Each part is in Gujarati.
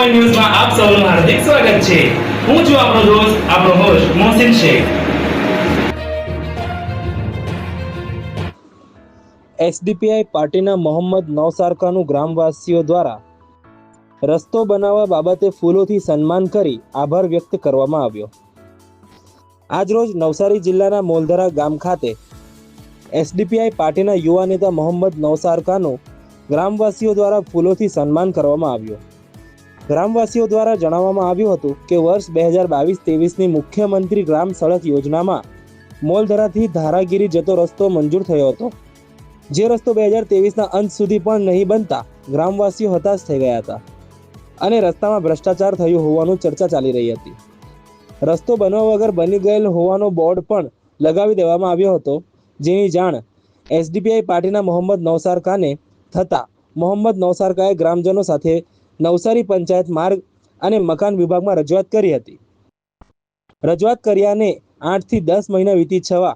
પોઈન્ટ ન્યૂઝમાં આપ સૌનું હાર્દિક સ્વાગત છે. હું છું આપણો દોસ્ત, આપણો હોસ્ટ મોહસિન શેખ. એસડીપીઆઈ પાર્ટીના મોહમ્મદ નવસારકાનું ગ્રામવાસીઓ દ્વારા રસ્તો બનાવવા બાબતે ફૂલોથી સન્માન કરી આભાર વ્યક્ત કરવામાં આવ્યો. આજરોજ નવસારી જિલ્લાના મોલધરા ગામ ખાતે એસડીપીઆઈ પાર્ટીના યુવા નેતા મોહમ્મદ નવસારકાનું ગ્રામવાસીઓ દ્વારા ફૂલોથી સન્માન કરવામાં આવ્યું. ગ્રામવાસીઓ દ્વારા જણાવવામાં આવ્યું હતું કે વર્ષ બે હજાર બાવીસ ત્રેવીસની મુખ્યમંત્રી ગ્રામ સડક યોજનામાં મોલધરાથી ધારાગીરી જતો રસ્તો મંજૂર થયો હતો. જે રસ્તો બે હજાર ત્રેવીસના અંત સુધી પણ નહીં બનતા ગ્રામવાસીઓ હતાશ થઈ ગયા હતા અને રસ્તામાં ભ્રષ્ટાચાર થયું હોવાનું ચર્ચા ચાલી રહી હતી. રસ્તો બનવા વગર બની ગયેલ હોવાનો બોર્ડ પણ લગાવી દેવામાં આવ્યો હતો. જેની જાણ એસડીપીઆઈ પાર્ટીના મોહમ્મદ નવસાર થતાં મોહમ્મદ નવસારકાએ ગ્રામજનો સાથે નવસારી પંચાયત માર્ગ અને મકાન વિભાગમાં રજૂઆત કરી હતી. રજૂઆત કર્યાને આઠથી દસ મહિના વીતી છવા.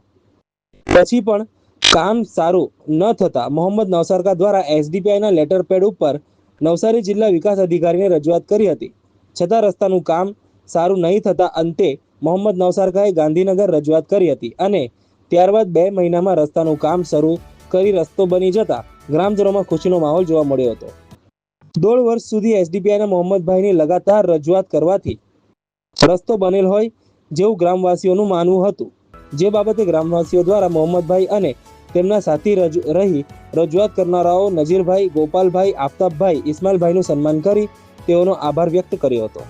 પછી પણ કામ સારું ન થતાં મોહમ્મદ નવસારકા દ્વારા એસડીપીઆઈના લેટર પેડ ઉપર નવસારી જિલ્લા વિકાસ અધિકારીને રજૂઆત કરી હતી. છતાં રસ્તાનું કામ સારું નહીં થતા અંતે મોહમ્મદ નવસારકાએ ગાંધીનગર રજૂઆત કરી હતી અને ત્યારબાદ બે મહિનામાં રસ્તાનું કામ શરૂ કરી રસ્તો બની જતા ગ્રામજનોમાં ખુશીનો માહોલ જોવા મળ્યો હતો. દોઢ વર્ષ સુધી એસડીપીઆઈના મોહમ્મદભાઈની લગાતાર રજૂઆત કરવાથી રસ્તો બનેલ હોય જેવું ગ્રામવાસીઓનું માનવું હતું. જે બાબતે ગ્રામવાસીઓ દ્વારા મોહમ્મદભાઈ અને તેમના સાથી રહી રજૂઆત કરનારાઓ નજીરભાઈ, ગોપાલભાઈ, આફતાબભાઈ, ઇસ્માઇલભાઈનું સન્માન કરી તેઓનો આભાર વ્યક્ત કર્યો હતો.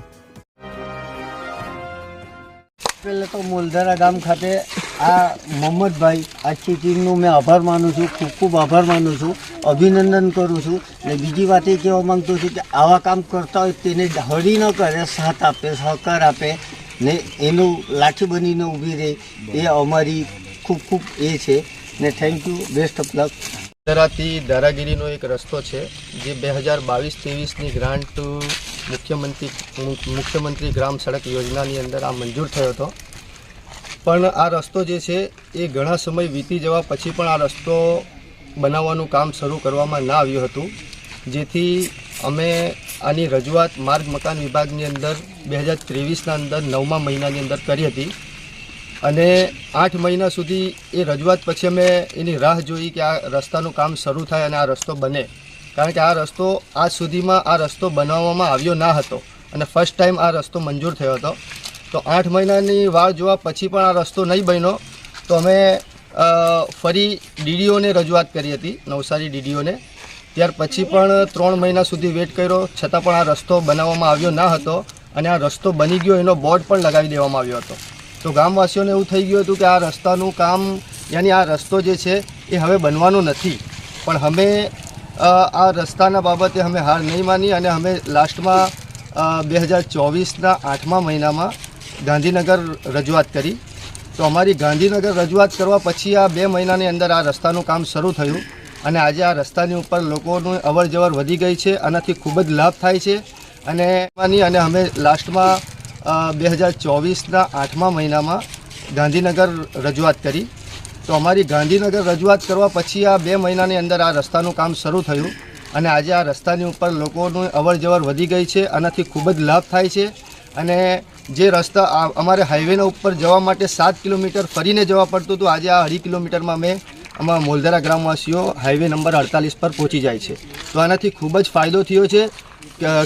પહેલાં તો મોલધારા ગામ ખાતે આ મોહમ્મદભાઈ આખી ટીમનો મેં આભાર માનું છું, ખૂબ ખૂબ આભાર માનું છું, અભિનંદન કરું છું. અને બીજી વાત એ કહેવા માગતો છું કે આવા કામ કરતા હોય તેને હળી ન કરે, સાથ આપે, સહકાર આપે, ને એનું લાઠી બનીને ઊભી રહે, એ અમારી ખૂબ ખૂબ એ છે. ને thank you best of luck દરાથી દારાગીરીનો એક રસ્તો છે, જે બે હજાર બાવીસ ત્રેવીસની ગ્રાન્ટ મુખ્યમંત્રી મુખ્યમંત્રી ગ્રામ સડક યોજનાની અંદર આ મંજૂર થયો હતો. પણ આ રસ્તો જે છે, એ ઘણા સમય વીતી જવા પછી પણ આ રસ્તો બનાવવાનું કામ શરૂ કરવામાં ના આવ્યું હતું. જેથી અમે આની રજૂઆત માર્ગ મકાન વિભાગની અંદર બે હજાર ત્રેવીસના અંદર નવમા મહિનાની અંદર કરી હતી. અને આઠ મહિના સુધી એ રજૂઆત પછી અમે એની રાહ જોઈ કે આ રસ્તાનું કામ શરૂ થાય અને આ રસ્તો બને. કારણ કે આ રસ્તો આજ સુધીમાં આ રસ્તો બનાવવામાં આવ્યો ના હતો. અને ફર્સ્ટ ટાઈમ આ રસ્તો મંજૂર થયો હતો. તો આઠ મહિનાની વાર જોવા પછી પણ આ રસ્તો નહીં બન્યો. તો અમે ફરી ડીડીઓને રજૂઆત કરી હતી, નવસારી ડીડીઓને. ત્યાર પછી પણ ત્રણ મહિના સુધી વેટ કર્યો, છતાં પણ આ રસ્તો બનાવવામાં આવ્યો ના હતો અને આ રસ્તો બની ગયો, એનો બોર્ડ પણ લગાવી દેવામાં આવ્યો હતો. તો ગામવાસીઓને એવું થઈ ગયું હતું કે આ રસ્તાનું કામ, યાની આ રસ્તો જે છે, એ હવે બનવાનો નથી. પણ અમે આ રસ્તાના બાબતે અમે હાર નહીં માની અને અમે લાસ્ટમાં બે હજાર ચોવીસના આઠમા મહિનામાં ગાંધીનગર રજૂઆત કરી. તો અમારી ગાંધીનગર રજૂઆત કરવા પછી આ બે મહિનાની અંદર આ રસ્તાનું કામ શરૂ થયું અને આજે આ રસ્તાની ઉપર લોકોનું અવર જવર વધી ગઈ છે, આનાથી ખૂબ જ લાભ થાય છે. અને એમાંની અને અમે લાસ્ટમાં બે હજાર ચોવીસના આઠમા મહિનામાં ગાંધીનગર રજૂઆત કરી. તો અમારી ગાંધીનગર રજૂઆત કરવા પછી આ બે મહિનાની અંદર આ રસ્તાનું કામ શરૂ થયું અને આજે આ રસ્તાની ઉપર લોકોનું અવર જવર વધી ગઈ છે, આનાથી ખૂબ જ લાભ થાય છે. અને જે રસ્તા અમારે હાઈવેના ઉપર જવા માટે સાત કિલોમીટર ફરીને જવા પડતું હતું. આજે આ અઢી કિલોમીટરમાં અમે અમારા મોલધારા ગ્રામવાસીઓ હાઈવે નંબર અડતાલીસ પર પહોંચી જાય છે. તો આનાથી ખૂબ જ ફાયદો થયો છે.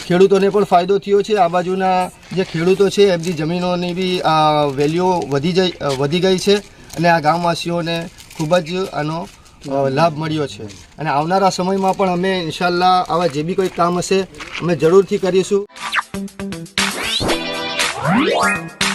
ખેડૂતોને પણ ફાયદો થયો છે. આ બાજુના જે ખેડૂતો છે, એમની જમીનોની બી વેલ્યુ વધી જઈ વધી ગઈ છે અને આ ગામવાસીઓને ખૂબ જ આનો લાભ મળ્યો છે. અને આવનારા સમયમાં પણ અમે ઇન્શાલ્લાહ આવા જે બી કોઈ કામ હશે, અમે જરૂરથી કરીશું. Bye.